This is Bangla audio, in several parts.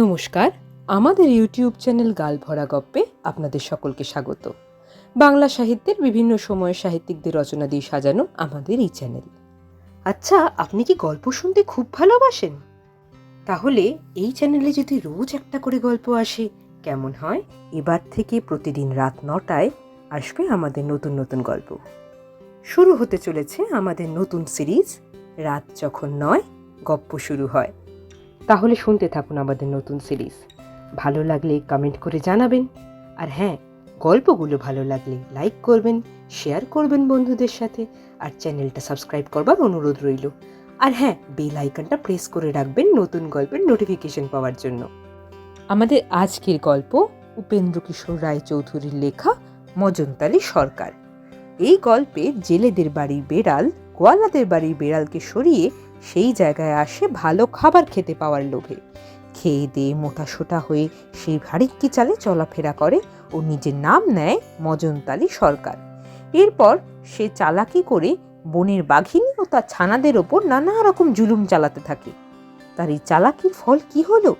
নমস্কার, আমাদের ইউটিউব চ্যানেল গাল ভরা গপ্পে আপনাদের সকলকে স্বাগত। বাংলা সাহিত্যের বিভিন্ন সময়ের সাহিত্যিকদের রচনা দিয়ে সাজানো আমাদের এই চ্যানেল। আচ্ছা আপনি কি গল্প শুনতে খুব ভালোবাসেন? তাহলে এই চ্যানেলে যদি রোজ একটা করে গল্প আসে, কেমন হয়? এবার থেকে প্রতিদিন রাত নটায় আসবে আমাদের নতুন নতুন গল্প। শুরু হতে চলেছে আমাদের নতুন সিরিজ, রাত যখন নয়, গপ্প শুরু হয়। তাহলে শুনতে থাকুন আমাদের নতুন সিরিজ। ভালো লাগলে কমেন্ট করে জানাবেন। আর হ্যাঁ গল্পগুলো ভালো লাগলে লাইক করবেন শেয়ার করবেন বন্ধুদের সাথে, আর চ্যানেলটা সাবস্ক্রাইব করবার অনুরোধ রইল। আর হ্যাঁ বেল আইকনটা প্রেস করে রাখবেন নতুন গল্পের নোটিফিকেশন পাওয়ার জন্য। আমাদের আজকের গল্প উপেন্দ্র কিশোর রায় চৌধুরীর লেখা মজনতালি সরকার। এই গল্পে জেলেদের বাড়ির বেড়াল, গোয়ালাদের বাড়ির বেড়ালকে সরিয়ে সেই জায়গায় আসে ভালো খাবার খেতে পাওয়ার লোভে। খেয়ে দিয়ে মোটা সোটা হয়ে সেই ভারিক্কি চালে চলাফেরা করে ও নিজের নাম নেয় মজনতালি সরকার। এরপর সে চালাকি করে বনের বাঘিনী ও তার ছানাদের ওপর নানা রকম জুলুম চালাতে থাকে। তার এই চালাকির ফল কি হলো?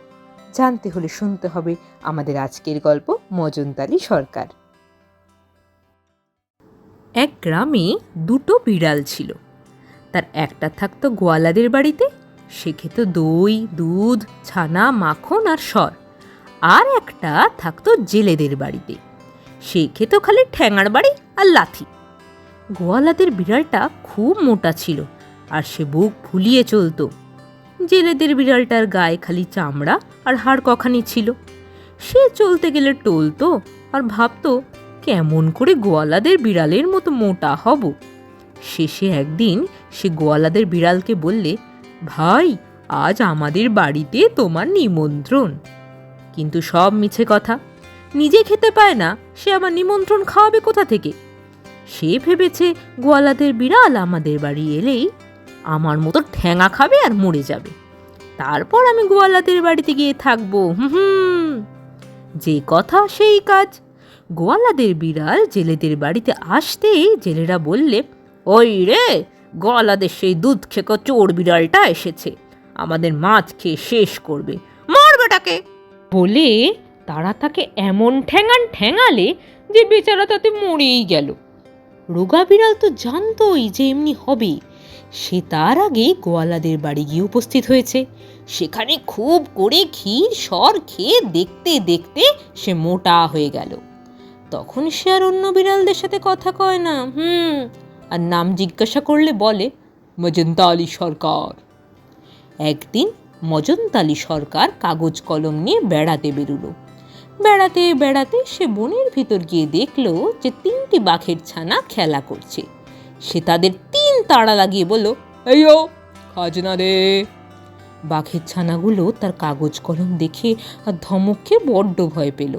জানতে হলে শুনতে হবে আমাদের আজকের গল্প মজনতালি সরকার। এক গ্রামে দুটো বিড়াল ছিল। তার একটা থাকতো গোয়ালাদের বাড়িতে, সে খেত দই, দুধ, ছানা, মাখন আর সর। আর একটা থাকতো জেলেদের বাড়িতে, সে খেত খালি ঠ্যাঙার বাড়ি আর লাথি। গোয়ালাদের বিড়ালটা খুব মোটা ছিল আর সে বুক ফুলিয়ে চলতো। জেলেদের বিড়ালটার গায়ে খালি চামড়া আর হাড় কখানি ছিল। সে চলতে গেলে টলতো আর ভাবতো, কেমন করে গোয়ালাদের বিড়ালের মতো মোটা হব? শেষে একদিন সে গোয়ালাদের বিড়ালকে বললে, ভাই, আজ আমাদের বাড়িতে তোমার নিমন্ত্রণ। কিন্তু সব মিছে কথা। নিজে খেতে পায় না, সে আবার নিমন্ত্রণ খাওয়াবে কোথা থেকে? সে ভেবেছে গোয়ালাদের বিড়াল আমাদের বাড়ি এলেই আমার মতো ঠ্যাঙা খাবে আর মরে যাবে। তারপর আমি গোয়ালাদের বাড়িতে গিয়ে থাকব, হুম যে কথা সেই কাজ। গোয়ালাদের বিড়াল জেলেদের বাড়িতে আসতেই জেলেরা বললে ওই রে গোয়ালাদের সেই দুধ খেকো চোর বিড়ালটা এসেছে। আমাদের মাছ খেয়ে শেষ করবে। মারবেটাকে বলে তারা তাকে এমন ঠ্যাঙান ঠ্যাঙালে যে বেচারা তাতে মরেই গেল। রোগা বিড়াল তো জানতোই যে এমনি হবে। সে তার আগেই গোয়ালাদের বাড়ি গিয়ে উপস্থিত হয়েছে। সেখানে খুব করে ক্ষীর, সর খেয়ে দেখতে দেখতে সে মোটা হয়ে গেল। তখন সে আর অন্য বিড়ালদের সাথে কথা কয় না। হুম আর নাম জিজ্ঞাসা করলে বলে আলী সরকার। একদিন মজন্তালি সরকার কাগজ কলম নিয়ে বেড়াতে বেরুলো। বেড়াতে বেড়াতে সে বনের ভিতর গিয়ে দেখল যে তিনটি বাঘের ছানা খেলা করছে। সে তাদের তিন তাড়া লাগিয়ে বলল, এই ও, খাজনা দে। বাঘের ছানাগুলো তার কাগজ কলম দেখে আর ধমককে বড্ড ভয় পেল।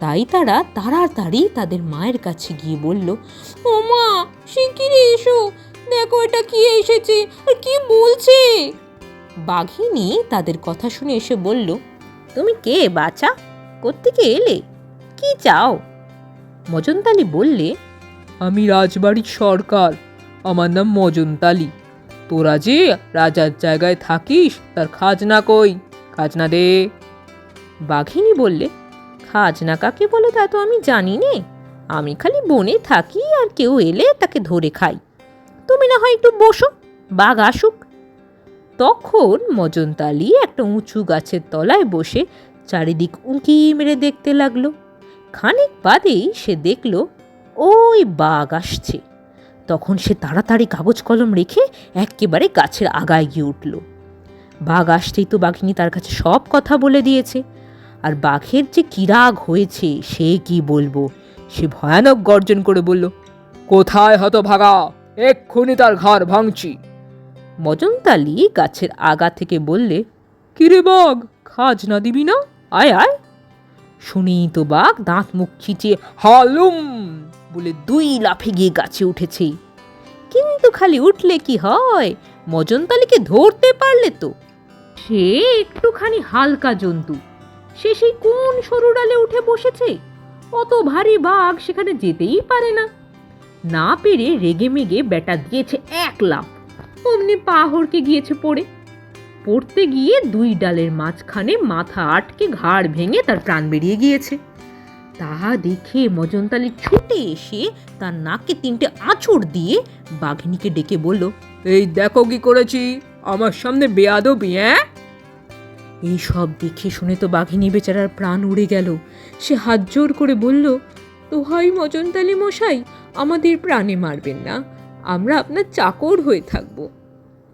তাই তারা তাড়াতাড়ি তাদের মায়ের কাছে গিয়ে বলল, ও মা, শিগগিরই এসো। দেখো এটা কি এসেছে, আর কি বলছে? বাঘিনী তাদের কথা শুনে এসে বলল, তুমি কে বাছা? কোত্থেকে এলে? কি চাও? মজনতালি বললে, আমি রাজবাড়ির সরকার। আমার নাম মজনতালি। তোরা যে রাজার জায়গায় থাকিস, তার খাজনা কই? খাজনা দে। বাঘিনী বললে খাজনা কাকে বলে তা তো আমি জানি নে আমি খালি বনে থাকি আর কেউ এলে তাকে ধরে খাই। তুমি না হয় একটু বসো, বাঘ আসুক। তখন মজনতালি একটা উঁচু গাছের তলায় বসে চারিদিক উঁকি মেরে দেখতে লাগল। খানিক বাদেই সে দেখল, ওই বাঘ আসছে। তখন সে তাড়াতাড়ি কাগজ কলম রেখে একেবারে গাছের আগায় গিয়ে উঠল। বাঘ আসতেই তো বাঘিনী তার কাছে সব কথা বলে দিয়েছে। আর বাঘের যে কিরাগ হয়েছে সে কি বলব? সে ভয়ানক গর্জন করে বলল কোথায় হত ভাগা এক্ষুনি তার ঘর ভাঙছি। মজনতালি গাছের আগা থেকে বললে কিরে বাঘ খাজনা দিবি না? আয় আয়। শুনেই তো বাঘ দাঁত মুখ খিচিয়ে হালুম! বলে দুই লাফে গিয়ে গাছে উঠেছে। কিন্তু খালি উঠলে কি হয়? মজনতালিকে ধরতে পারলে তো। সে একটুখানি হালকা জন্তু। সে সেই কোন সরু ডালে উঠে বসেছে? অত ভারী বাঘ সেখানে যেতেই পারে না। না পেরে রেগে মেগে বেটা দিয়েছে এক লাফ, অমনি পা হড়কে গিয়েছে পড়ে। পড়তে গিয়ে দুই ডালের মাঝখানে মাথা আটকে ঘাড় ভেঙে তার প্রাণ বেরিয়ে গিয়েছে। তা দেখে মজনতালি ছুটে এসে তার নাকে তিনটে আঁচড় দিয়ে বাঘিনীকে ডেকে বলল, এই দেখো কি করেছি? আমার সামনে বেয়াদবি হ্যাঁ? এই সব দেখে শুনে তো বাঘিনী বেচারার প্রাণ উড়ে গেল। সে হাত জোর করে বলল, দোহাই মজনতালি মশাই, আমাদের প্রাণে মারবেন না, আমরা আপনার চাকর হয়ে থাকব।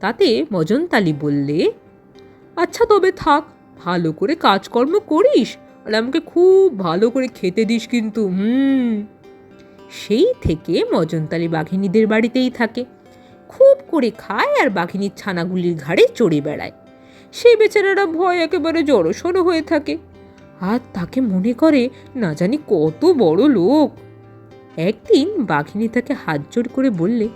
তাতে মজনতালি বললে আচ্ছা তবে থাক, ভালো করে কাজকর্ম করিস আর আমাকে খুব ভালো করে খেতে দিস কিন্তু, হুম। সেই থেকে মজনতালি বাঘিনীদের বাড়িতেই থাকে। খুব করে খায় আর বাঘিনীর ছানাগুলির ঘাড়ে চড়ে বেড়ায়। সেই বেচারারা ভয় একেবারে জড়সড় হয়ে থাকে। আর তাকে মনে করে না জানি কত বড় লোক। একদিন বাঘিনী তাকে হাত জোর করে বললে,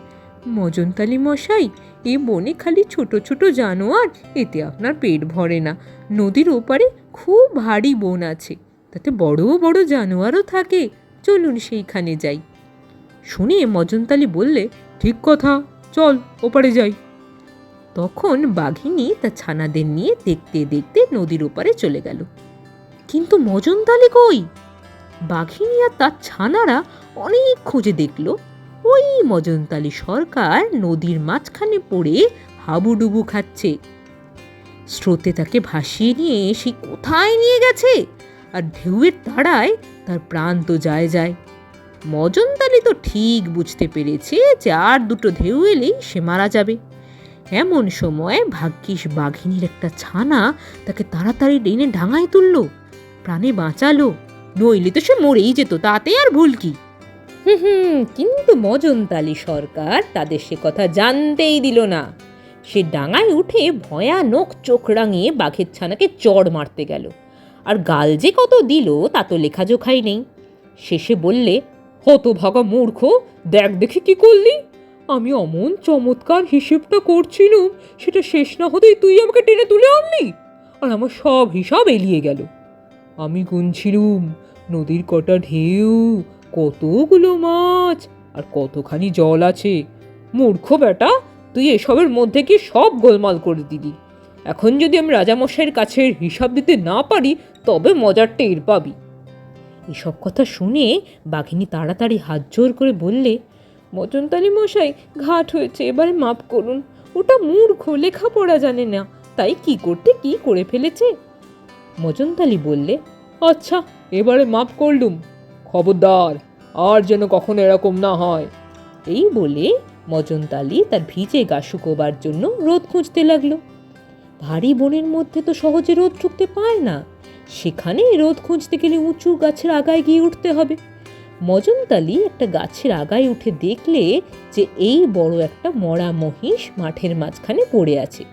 মজনতালি মশাই, এ বনে খালি ছোট ছোট জানোয়ার, এতে আপনার পেট ভরে না। নদীর ওপারে খুব ভারী বন আছে, তাতে বড় বড় জানোয়ারও থাকে। চলুন সেইখানে যাই। শুনে মজনতালি বললে, ঠিক কথা, চল, ওপারে যাই। তখন বাঘিনী তার ছানাদের নিয়ে দেখতে দেখতে নদীর ওপারে চলে গেল। কিন্তু মজনতালি কই? বাঘিনী আর তার ছানারা অনেক খুঁজে দেখল। ওই মজনতালি সরকার নদীর মাঝখানে পড়ে হাবুডুবু খাচ্ছে। স্রোতে তাকে ভাসিয়ে নিয়ে সে কোথায় নিয়ে গেছে? আর ঢেউয়ের তাড়ায় তার প্রাণ তো যায় যায়। মজনতালি তো ঠিক বুঝতে পেরেছে যে আর দুটো ঢেউ এলেই সে মারা যাবে। এমন সময় ভাগ্যিস বাঘিনীর একটা ছানা তাকে তাড়াতাড়ি ডেনে ডাঙায় তুলল। প্রাণে বাঁচালো। নইলে তো সে মরেই যেত, তাতে আর ভুল কি? হুম হুম, কিন্তু মজনতালি সরকার তাদের সে কথা জানতেই দিল না। সে ডাঙায় উঠে ভয়ানক চোখ রাঙিয়ে বাঘের ছানাকে চড় মারতে গেল। আর গাল যে কত দিল, তা তো লেখাজোখাই নেই। শেষে বললে, হতভাগা মূর্খ, দেখ দেখি কি করলি? আমি অমন চমৎকার হিসেবটা করছিলুম, সেটা শেষ না হতেই তুই আমাকে টেনে তুলে আনলি। আর আমার সব হিসাব এলিয়ে গেল। আমি গুনছিলুম, নদীর কটা ঢেউ, কতগুলো মাছ, আর কতখানি জল আছে। মূর্খ বেটা তুই এসবের মধ্যে কি সব গোলমাল করে দিলি? এখন যদি আমি রাজামশাইয়ের কাছে হিসাব দিতে না পারি, তবে মজার টের পাবি। এসব কথা শুনে বাঘিনী তাড়াতাড়ি হাত জোর করে বললে মজনতালি মশাই, ঘাট হয়েছে, এবারে মাপ করুন। ওটা মূর্খ, লেখাপড়া জানে না। তাই কি করতে, কি করে ফেলেছে? মজনতালি বললে আচ্ছা এবারে মাফ করলুম। খবরদার, আর যেন কখনো এরকম না হয়। এই বলে মজনতালি তার ভিজে গা শুকোবার জন্য রোদ খুঁজতে লাগল। ভারী বনের মধ্যে তো সহজে রোদ ঢুকতে পায় না। সেখানে রোদ খুঁজতে গেলে উঁচু গাছের আগায় গিয়ে উঠতে হবে। মজনতালি একটা গাছের আগায় উঠে দেখলে যে এই বড় একটা মরা মহিষ মাঠের মাঝখানে পড়ে আছে।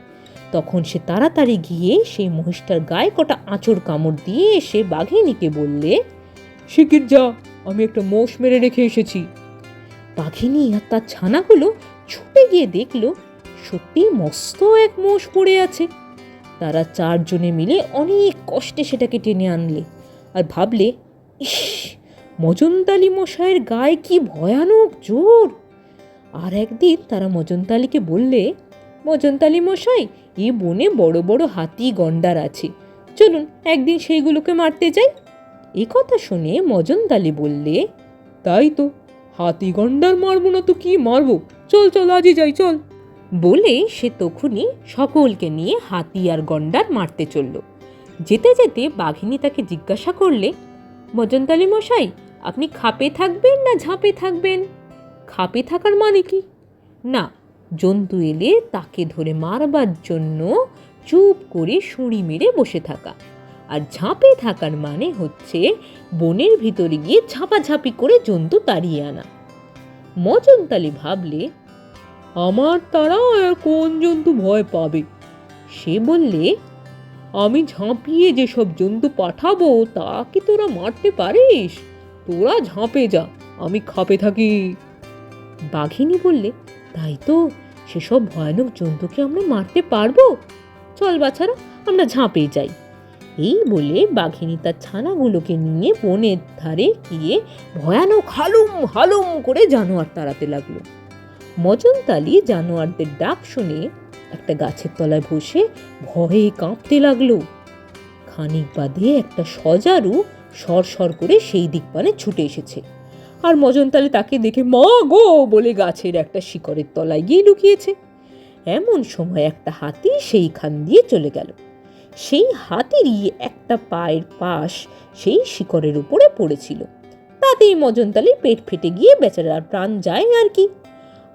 তখন সে তাড়াতাড়ি গিয়ে সেই মহিষটার গায়ে কটা আঁচড় কামড় দিয়ে এসে বাঘিনীকে বললে, শিগগির যা, আমি একটা মোষ মেরে রেখে এসেছি। বাঘিনী আর তার ছানাগুলো ছুটে গিয়ে দেখল, সত্যি মস্ত এক মোষ পড়ে আছে। তারা চারজনে মিলে অনেক কষ্টে সেটাকে টেনে আনলে আর ভাবলে, ইস মজনতালি মশাইয়ের গায়ে কি ভয়ানক জোর? আর একদিন তারা মজনতালিকে বললে মজনতালি মশাই এ বনে বড় বড় হাতি গন্ডার আছে। চলুন একদিন সেইগুলোকে মারতে যাই। এ কথা শুনে মজনতালি বললে, তাই তো, হাতি গন্ডার মারবো না তো কি মারবো? চল চল, আজই যাই, চল। বলে সে তখনই সকলকে নিয়ে হাতি আর গন্ডার মারতে চলল। যেতে যেতে বাঘিনী তাকে জিজ্ঞাসা করলে মজনতালি মশাই আপনি খাপে থাকবেন না ঝাঁপে থাকবেন? খাপে থাকার মানে কি? না, জন্তু এলে তাকে ধরে মারবার জন্য চুপ করে সুঁড়ি মেরে বসে থাকা। আর ঝাঁপে থাকার মানে হচ্ছে বনের ভিতরে গিয়ে ঝাঁপাঝাঁপি করে জন্তু তাড়িয়ে আনা। মজনতালি ভাবলে, আমার তারা আর কোন জন্তু ভয় পাবে? সে বললে, আমি ঝাঁপিয়ে যেসব জন্তু পাঠাবো, তা কি তোরা মারতে পারিস? তোরা ঝাঁপে যা, আমি খাপে থাকি। বাঘিনী বললে, তাই তো, সেসব ভয়ানক জন্তুকে আমরা মারতে পারব? চল বাছারা, আমরা ঝাঁপে যাই। এই বলে বাঘিনী তার ছানাগুলোকে নিয়ে বনের ধারে গিয়ে ভয়ানক হালুম হালুম করে জানোয়ার তাড়াতে লাগল। মজনতালি জানোয়ারদের ডাক শুনে একটা গাছের তলায় বসে ভয়ে কাঁপতে লাগল। খানিক বাদে একটা সজারু সর সর করে সেই দিক পানে ছুটে এসেছে। আর মজনতালে তাকে দেখে, মা গো! বলে গাছের একটা শিকড়ের তলায় গিয়ে লুকিয়েছে। এমন সময় একটা হাতি সেইখান দিয়ে চলে গেল। সেই হাতিরই একটা পায়ের পাশ সেই শিকড়ের উপরে পড়েছিল। তাতেই মজনতালির পেট ফেটে গিয়ে বেচারার প্রাণ যায় আর কি।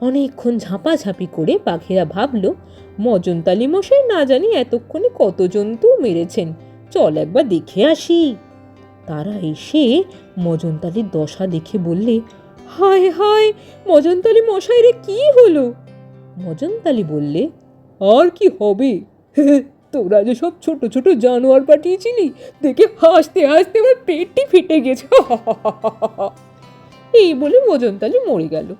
অনেকক্ষণ ঝাঁপাঝাঁপি করে পাখিরা ভাবল মজনতালি মশাই না জানি এতক্ষণে কত জন্তু মেরেছেন। চল একবার দেখে আসি। তারা এসে মজনতালির দশা দেখে বললে, হায় হায়, মজনতালি মশাই রে, কি হলো? মজনতালি বললে, আর কি হবে? তোরা যে সব ছোট ছোট জানোয়ার পাঠিয়েছিলি, দেখে হাসতে হাসতে আমার পেটটি ফেটে গেছে। এই বলে মজনতালি মরে গেল।